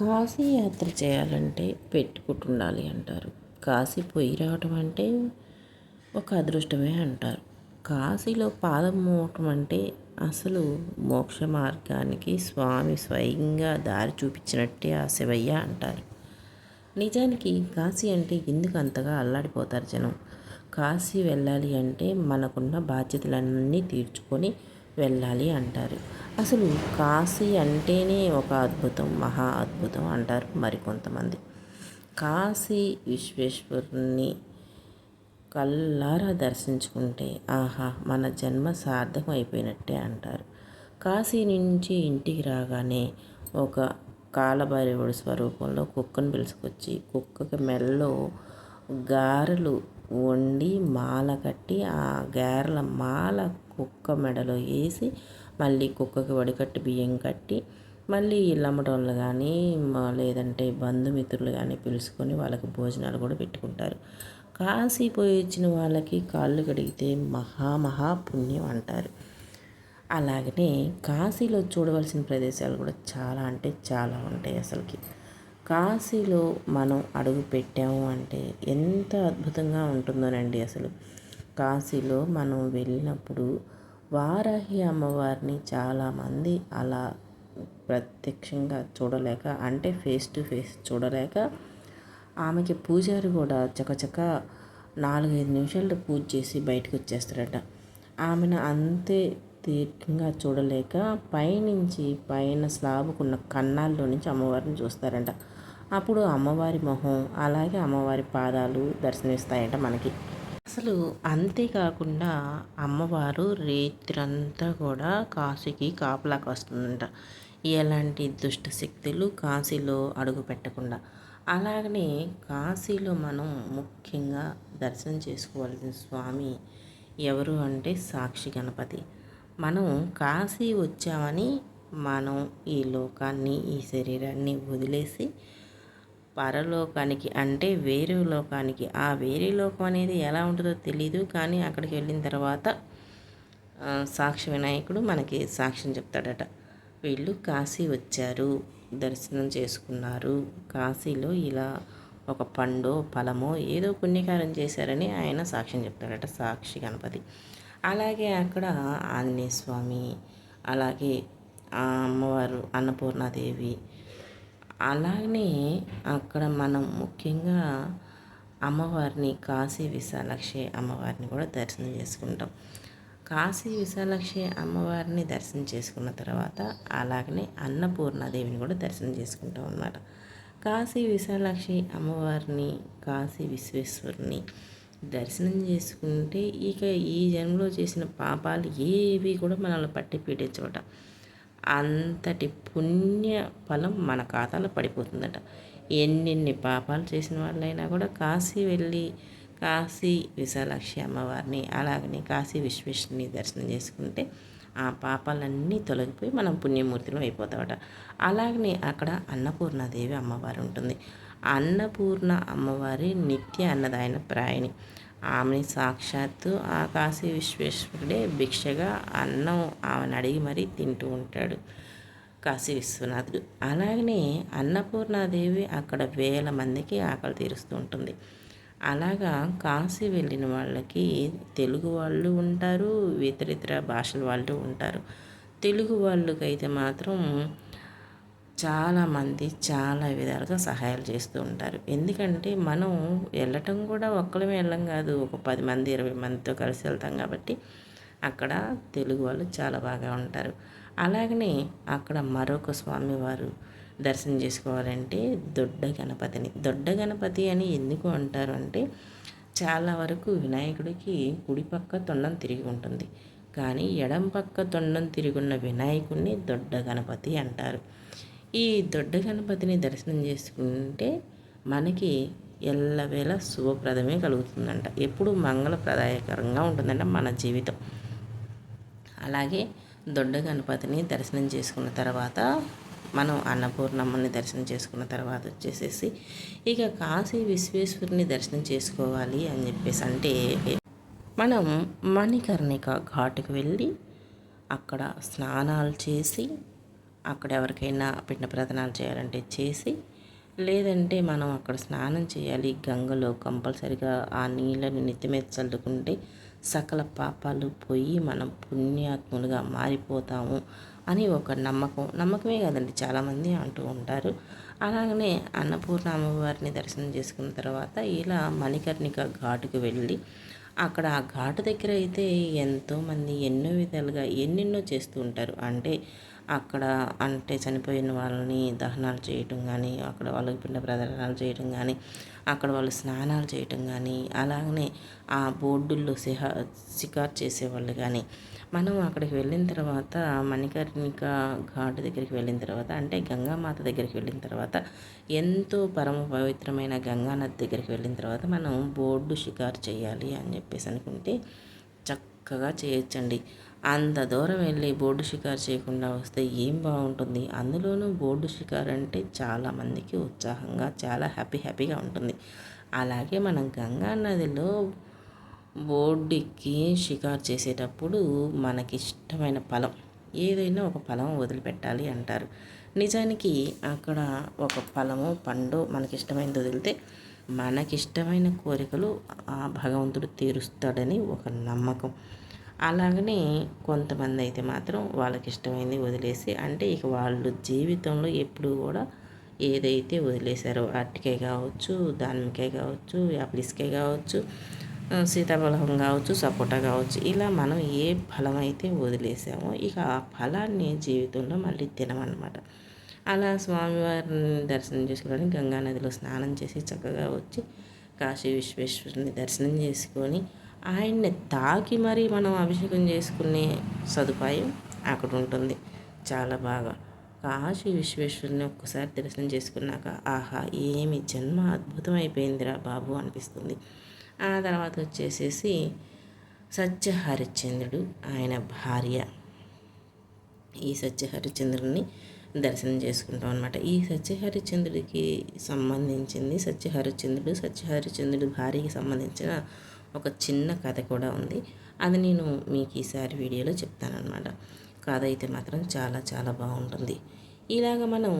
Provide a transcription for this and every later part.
కాశీ యాత్ర చేయాలంటే పెట్టుకుంటుండాలి అంటారు. కాశీ పోయి రావటం అంటే ఒక అదృష్టమే అంటారు. కాశీలో పాదం మోవటం అంటే అసలు మోక్ష మార్గానికి స్వామి స్వయంగా దారి చూపించినట్టే ఆ శివయ్య అంటారు. నిజానికి కాశీ అంటే ఎందుకు అంతగా అల్లాడిపోతారు జనం? కాశీ వెళ్ళాలి అంటే మనకున్న బాధ్యతలన్నీ తీర్చుకొని వెళ్ళాలి అంటారు. అసలు కాశీ అంటేనే ఒక అద్భుతం మహా అద్భుతం అంటారు మరికొంతమంది. కాశీ విశ్వేశ్వరుని కల్లారా దర్శించుకుంటే ఆహా మన జన్మ సార్థకం అయిపోయినట్టే అంటారు. కాశీ నుంచి ఇంటికి రాగానే ఒక కాలభైరవుడి స్వరూపంలో కుక్కను పిలుచుకొచ్చి కుక్కకి మెల్లో గారెలు వండి మాల కట్టి ఆ గారెల మాల కుక్క మెడలో వేసి మళ్ళీ కుక్కకి వడికట్టి బియ్యం కట్టి మళ్ళీ ఇల్లమ్మటోళ్ళు కానీ లేదంటే బంధుమిత్రులు కానీ పిలుచుకొని వాళ్ళకి భోజనాలు కూడా పెట్టుకుంటారు. కాశీ పోయి వచ్చిన వాళ్ళకి కాళ్ళు కడిగితే మహా పుణ్యం అంటారు. అలాగనే కాశీలో చూడవలసిన ప్రదేశాలు కూడా చాలా అంటే చాలా ఉంటాయి అసలుకి. కాశీలో మనం అడుగు పెట్టాము అంటే ఎంత అద్భుతంగా ఉంటుందోనండి అసలు. కాశీలో మనం వెళ్ళినప్పుడు వారాహి అమ్మవారిని చాలామంది అలా ప్రత్యక్షంగా చూడలేక అంటే ఫేస్ టు ఫేస్ చూడలేక ఆమెకి పూజారి కూడా చకచక నాలుగైదు నిమిషాలు పూజ చేసి బయటకు వచ్చేస్తారట. ఆమెను అంతే దీర్ఘంగా చూడలేక పైనుంచి పైన స్లాబుకున్న కన్నాల్లో నుంచి అమ్మవారిని చూస్తారంట. అప్పుడు అమ్మవారి మొహం అలాగే అమ్మవారి పాదాలు దర్శనమిస్తాయంట మనకి. అసలు అంతేకాకుండా అమ్మవారు రేత్రంతా కూడా కాశీకి కాపలాకి వస్తుందంట. ఎలాంటి దుష్ట శక్తులు కాశీలో అడుగు పెట్టకుండా. అలాగనే కాశీలో మనం ముఖ్యంగా దర్శనం చేసుకోవాల్సిన స్వామి ఎవరు అంటే సాక్షి గణపతి. మనం కాశీ వచ్చామని మనం ఈ లోకాన్ని ఈ శరీరాన్ని వదిలేసి పరలోకానికి అంటే వేరే లోకానికి. ఆ వేరే లోకం అనేది ఎలా ఉంటుందో తెలీదు కానీ అక్కడికి వెళ్ళిన తర్వాత సాక్షి వినాయకుడు మనకి సాక్ష్యం చెప్తాడట. వీళ్ళు కాశీ వచ్చారు దర్శనం చేసుకున్నారు. కాశీలో ఇలా ఒక పండు ఫలమో ఏదో పుణ్యకారం చేశారని ఆయన సాక్ష్యం చెప్తాడట సాక్షి గణపతి. అలాగే అక్కడ ఆంజనేయ స్వామి అలాగే అమ్మవారు అన్నపూర్ణాదేవి అలాగనే అక్కడ మనం ముఖ్యంగా అమ్మవారిని కాశీ విశాలక్షి అమ్మవారిని కూడా దర్శనం చేసుకుంటాం. కాశీ విశాలక్షి అమ్మవారిని దర్శనం చేసుకున్న తర్వాత అలాగనే అన్నపూర్ణాదేవిని కూడా దర్శనం చేసుకుంటాం అన్నమాట. కాశీ విశాలాక్షి అమ్మవారిని కాశీ విశ్వేశ్వరుని దర్శనం చేసుకుంటే ఇక ఈ జన్మలో చేసిన పాపాలు ఏవి కూడా మనల్ని పట్టి పీడించవట. అంతటి పుణ్య ఫలం మన ఖాతాలో పడిపోతుందట. ఎన్నెన్ని పాపాలు చేసిన వాళ్ళైనా కూడా కాశీ వెళ్ళి కాశీ విశాలాక్షి అమ్మవారిని అలాగనే కాశీ విశ్వేశ్వరిని దర్శనం చేసుకుంటే ఆ పాపాలన్నీ తొలగిపోయి మనం పుణ్యమూర్తిలో అయిపోతామట. అలాగనే అక్కడ అన్నపూర్ణాదేవి అమ్మవారు ఉంటుంది. అన్నపూర్ణ అమ్మవారి నిత్య అన్నదాయన ప్రాయణి. ఆమెని సాక్షాత్తు ఆ కాశీ విశ్వేశ్వరుడే భిక్షగా అన్నం ఆమెను అడిగి మరీ తింటూ ఉంటాడు కాశీ విశ్వనాథుడు. అలాగనే అన్నపూర్ణాదేవి అక్కడ వేల మందికి ఆకలి తీరుస్తూ ఉంటుంది. అలాగా కాశీ వెళ్ళిన వాళ్ళకి తెలుగు వాళ్ళు ఉంటారు ఇతర ఇతర భాషల వాళ్ళు ఉంటారు. తెలుగు వాళ్ళకైతే మాత్రం చాలామంది చాలా విధాలుగా సహాయాలు చేస్తూ ఉంటారు. ఎందుకంటే మనం వెళ్ళటం కూడా ఒక్కళ్ళమే వెళ్ళం కాదు. ఒక పది మంది ఇరవై మందితో కలిసి వెళ్తాం కాబట్టి అక్కడ తెలుగు వాళ్ళు చాలా బాగా ఉంటారు. అలాగనే అక్కడ మరొక స్వామివారు దర్శనం చేసుకోవాలంటే దొడ్డ గణపతిని. దొడ్డ గణపతి అని ఎందుకు అంటారు అంటే చాలా వరకు వినాయకుడికి కుడి పక్క తొండం తిరిగి ఉంటుంది. కానీ ఎడం పక్క తొండం తిరిగి వినాయకుడిని దొడ్డ గణపతి అంటారు. ఈ దొడ్డ గణపతిని దర్శనం చేసుకుంటే మనకి ఎల్లవేళ శుభప్రదమే కలుగుతుందంట. ఎప్పుడు మంగళప్రదాయకరంగా ఉంటుందంట మన జీవితం. అలాగే దొడ్డ గణపతిని దర్శనం చేసుకున్న తర్వాత మనం అన్నపూర్ణమ్మని దర్శనం చేసుకున్న తర్వాత వచ్చేసేసి ఇక కాశీ విశ్వేశ్వరుని దర్శనం చేసుకోవాలి అని చెప్పేసి అంటే మనం మణికర్ణిక ఘాటుకు వెళ్ళి అక్కడ స్నానాలు చేసి అక్కడ ఎవరికైనా పిండ ప్రదనాలు చేయాలంటే చేసి లేదంటే మనం అక్కడ స్నానం చేయాలి గంగలో కంపల్సరిగా ఆ నీళ్ళని నెత్తి మీద చల్లుకుంటే సకల పాపాలు పోయి మనం పుణ్యాత్ములుగా మారిపోతాము అని ఒక నమ్మకం. నమ్మకమే కదండి చాలామంది అంటూ ఉంటారు. అలాగనే అన్నపూర్ణ అమ్మవారిని దర్శనం చేసుకున్న తర్వాత ఇలా మణికర్ణిక ఘాటుకు వెళ్ళి అక్కడ ఆ ఘాటు దగ్గర అయితే ఎంతోమంది ఎన్నో విధాలుగా ఎన్నెన్నో చేస్తూ ఉంటారు. అంటే అక్కడ అంటే చనిపోయిన వాళ్ళని దహనాలు చేయటం కానీ అక్కడ వాళ్ళకి పిండ ప్రదర్శనలు చేయటం కానీ అక్కడ వాళ్ళు స్నానాలు చేయటం కానీ అలాగనే ఆ బోర్డుల్లో సిహా షికారు చేసేవాళ్ళు కానీ మనం అక్కడికి వెళ్ళిన తర్వాత మణికర్ణిక ఘాట్ దగ్గరికి వెళ్ళిన తర్వాత అంటే గంగామాత దగ్గరికి వెళ్ళిన తర్వాత ఎంతో పరమ పవిత్రమైన గంగానది దగ్గరికి వెళ్ళిన తర్వాత మనం బోర్డు షికారు చేయాలి అని చెప్పేసి అనుకుంటే చక్కగా చేయొచ్చండి. అంత దూరం వెళ్ళి బోర్డు షికారు చేయకుండా వస్తే ఏం బాగుంటుంది? అందులోనూ బోర్డు షికారు అంటే చాలామందికి ఉత్సాహంగా చాలా హ్యాపీ హ్యాపీగా ఉంటుంది. అలాగే మనం గంగా నదిలో బోర్డుకి షికారు చేసేటప్పుడు మనకి ఇష్టమైన ఫలం ఏదైనా ఒక ఫలం వదిలిపెట్టాలి అంటారు. నిజానికి అక్కడ ఒక ఫలము పండు మనకిష్టమైనది వదిలితే మనకిష్టమైన కోరికలు ఆ భగవంతుడు తీరుస్తాడని ఒక నమ్మకం. అలాగనే కొంతమంది అయితే మాత్రం వాళ్ళకి ఇష్టమైంది వదిలేసి అంటే ఇక వాళ్ళు జీవితంలో ఎప్పుడు కూడా ఏదైతే వదిలేశారో అరటికాయ కావచ్చు దానిమ్మకాయ కావచ్చు యాపిల్స్కాయ కావచ్చు సీతాఫలం కావచ్చు సపోటా కావచ్చు ఇలా మనం ఏ ఫలం అయితే వదిలేసామో ఇక ఆ ఫలాన్ని జీవితంలో మళ్ళీ తినమన్నమాట. అలా స్వామివారిని దర్శనం చేసుకొని గంగా నదిలో స్నానం చేసి చక్కగా వచ్చి కాశీ విశ్వేశ్వరుని దర్శనం చేసుకొని ఆయన్ని తాకి మరీ మనం అభిషేకం చేసుకునే సదుపాయం అక్కడ ఉంటుంది. చాలా బాగా. కాశీ విశ్వేశ్వరుని ఒక్కసారి దర్శనం చేసుకున్నాక ఆహా ఏమి జన్మ అద్భుతం అయిపోయిందిరా బాబు అనిపిస్తుంది. ఆ తర్వాత వచ్చేసేసి సత్య హరిశ్చంద్రుడు ఆయన భార్య. ఈ సత్య హరిశ్చంద్రుడిని దర్శనం చేసుకుంటాం అనమాట ఈ సత్యహరిచంద్రుడికి సంబంధించింది సత్యహరిచంద్రుడు సత్యహరిచంద్రుడి భార్యకి సంబంధించిన ఒక చిన్న కథ కూడా ఉంది. అది నేను మీకు ఈసారి వీడియోలో చెప్తానమాట కథ అయితే మాత్రం చాలా చాలా బాగుంటుంది. ఇలాగ మనం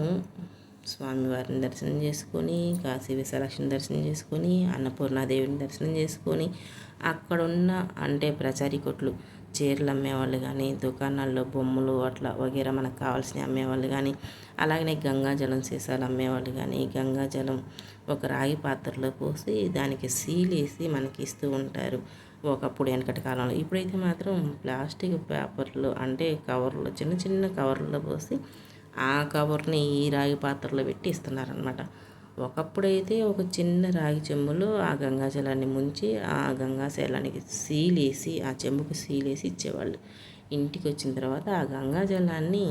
స్వామివారిని దర్శనం చేసుకొని కాశీ విశాలక్ష్మి దర్శనం చేసుకొని అన్నపూర్ణాదేవిని దర్శనం చేసుకొని అక్కడున్న అంటే ప్రచారీ కొట్లు చీరలు అమ్మేవాళ్ళు కానీ దుకాణాల్లో బొమ్మలు అట్లా వగేరా మనకు కావాల్సినవి అమ్మేవాళ్ళు కానీ అలాగనే గంగాజలం సీసాలు అమ్మేవాళ్ళు కానీ గంగాజలం ఒక రాగి పాత్రలో పోసి దానికి సీలేసి మనకి ఇస్తూ ఉంటారు ఒకప్పుడు వెనకటి కాలంలో. ఇప్పుడైతే మాత్రం ప్లాస్టిక్ పేపర్లు అంటే కవర్లు చిన్న చిన్న కవర్లో పోసి ఆ కవర్ని ఈ రాగి పాత్రలో పెట్టి ఇస్తున్నారనమాట ఒకప్పుడైతే ఒక చిన్న రాగి చెంబులో ఆ గంగాజలాన్ని ముంచి ఆ గంగాశలానికి సీలేసి ఆ చెంబుకు సీలేసి ఇచ్చేవాళ్ళు. ఇంటికి వచ్చిన తర్వాత ఆ గంగాజలాన్ని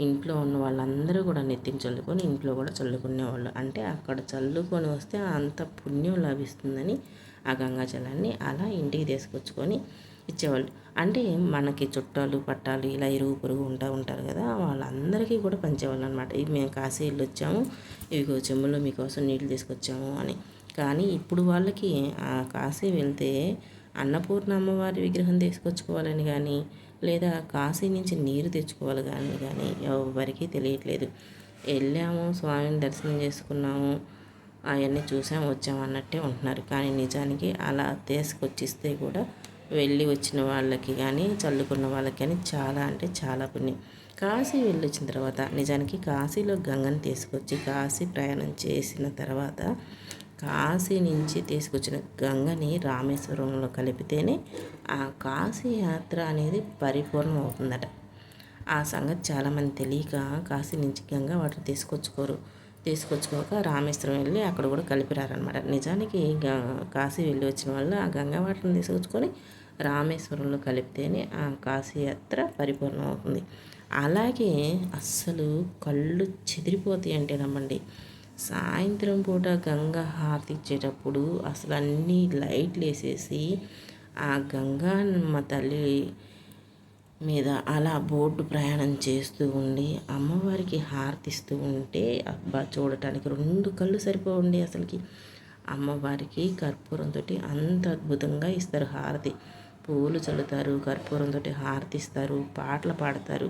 ఇంట్లో ఉన్న వాళ్ళందరూ కూడా నెత్తిని చల్లుకొని ఇంట్లో కూడా చల్లుకునేవాళ్ళు. అంటే అక్కడ చల్లుకొని వస్తే అంత పుణ్యం లభిస్తుందని ఆ గంగాజలాన్ని అలా ఇంటికి తీసుకొచ్చుకొని ఇచ్చేవాళ్ళు. అంటే మనకి చుట్టాలు పట్టాలు ఇలా ఇరుగు పొరుగు ఉంటా ఉంటారు కదా వాళ్ళందరికీ కూడా పంచేవాళ్ళు అనమాట ఇవి మేము కాశీ వెళ్ళి వచ్చాము ఇవి చెమ్ములో మీకోసం నీళ్ళు తీసుకొచ్చాము అని. కానీ ఇప్పుడు వాళ్ళకి ఆ కాశీ వెళ్తే అన్నపూర్ణ అమ్మవారి విగ్రహం తీసుకొచ్చుకోవాలని కానీ లేదా కాశీ నుంచి నీరు తెచ్చుకోవాలి కానీ కానీ ఎవరికి తెలియట్లేదు. వెళ్ళాము స్వామిని దర్శనం చేసుకున్నాము అవన్నీ చూసాము వచ్చాము అన్నట్టే ఉంటున్నారు. కానీ నిజానికి అలా తీసుకొచ్చిస్తే కూడా వెళ్ళి వచ్చిన వాళ్ళకి కానీ చల్లుకున్న వాళ్ళకి కానీ చాలా అంటే చాలా పుణ్యం కాశీ వెళ్ళి వచ్చిన తర్వాత నిజానికి కాశీలో గంగని తీసుకొచ్చి కాశీ ప్రయాణం చేసిన తర్వాత కాశీ నుంచి తీసుకొచ్చిన గంగని రామేశ్వరంలో కలిపితేనే ఆ కాశీ యాత్ర అనేది పరిపూర్ణం అవుతుందట. ఆ సంగతి చాలామంది తెలియక కాశీ నుంచి గంగ వాటర్ తీసుకొచ్చుకోరు. తీసుకొచ్చుకోక రామేశ్వరం వెళ్ళి అక్కడ కూడా కలిపిరారనమాట నిజానికి కాశీ వెళ్ళి వచ్చిన వాళ్ళు ఆ గంగా వాటర్ని తీసుకొచ్చుకొని రామేశ్వరంలో కలిపితేనే ఆ కాశీయాత్ర పరిపూర్ణం అవుతుంది అలాగే అస్సలు కళ్ళు చెదిరిపోతాయి అంటే నమ్మండి. సాయంత్రం పూట గంగ హారతి ఇచ్చేటప్పుడు అసలు అన్నీ లైట్లు వేసేసి ఆ గంగా మా తల్లి మీద అలా బోర్డు ప్రయాణం చేస్తూ ఉండి అమ్మవారికి హారతిస్తూ ఉంటే అబ్బా చూడటానికి రెండు కళ్ళు సరిపోండి అసలుకి. అమ్మవారికి కర్పూరంతో అంత అద్భుతంగా ఇస్తారు హారతి. పూలు చల్లుతారు కర్పూరంతో హారతిస్తారు పాటలు పాడతారు.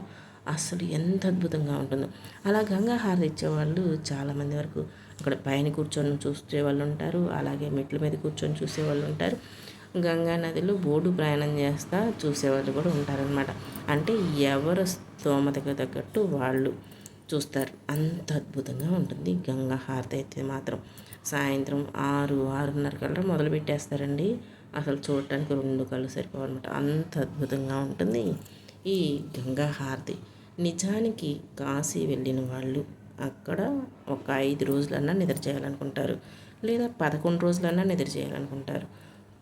అసలు ఎంత అద్భుతంగా ఉంటుందో. అలా గంగా హారతి ఇచ్చేవాళ్ళు చాలామంది వరకు అక్కడ పైన కూర్చొని చూసే వాళ్ళు ఉంటారు అలాగే మెట్ల మీద కూర్చొని చూసే వాళ్ళు ఉంటారు. గంగా నదిలో బోటు ప్రయాణం చేస్తా చూసేవాళ్ళు కూడా ఉంటారనమాట అంటే ఎవరు స్తోమతకు తగ్గట్టు వాళ్ళు చూస్తారు. అంత అద్భుతంగా ఉంటుంది గంగా హారతి అయితే మాత్రం. సాయంత్రం ఆరు ఆరున్నర కల్లా మొదలు పెట్టేస్తారండి అసలు చూడటానికి రెండు కళ్ళు సరిపోవన్నమాట. అంత అద్భుతంగా ఉంటుంది ఈ గంగా హారతి. నిజానికి కాశీ వెళ్ళిన వాళ్ళు అక్కడ ఒక ఐదు రోజులన్నా నిద్ర చేయాలనుకుంటారు. లేదా పదకొండు రోజులన్నా నిద్ర చేయాలనుకుంటారు.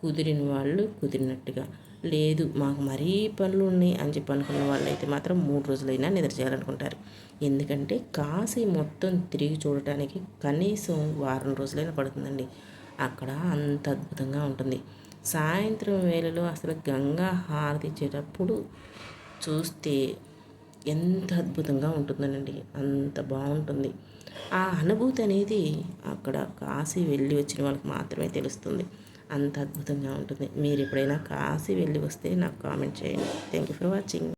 కుదిరిన వాళ్ళు కుదిరినట్టుగా. లేదు మాకు మరీ పనులు ఉన్నాయి అని చెప్పి అనుకున్న వాళ్ళు అయితే మాత్రం మూడు రోజులైనా నిద్ర చేయాలనుకుంటారు. ఎందుకంటే కాశీ మొత్తం తిరిగి చూడటానికి కనీసం వారం రోజులైనా పడుతుందండి. అక్కడ అంత అద్భుతంగా ఉంటుంది. సాయంత్రం వేళలో అసలు గంగా హారతి ఇచ్చేటప్పుడు చూస్తే ఎంత అద్భుతంగా ఉంటుందనండి. అంత బాగుంటుంది. ఆ అనుభూతి అనేది అక్కడ కాశీ వెళ్ళి వచ్చిన వాళ్ళకి మాత్రమే తెలుస్తుంది. అంత అద్భుతంగా ఉంటుంది. మీరు ఎప్పుడైనా కాశీ వెళ్ళి వస్తే నాకు కామెంట్ చేయండి. Thank you for watching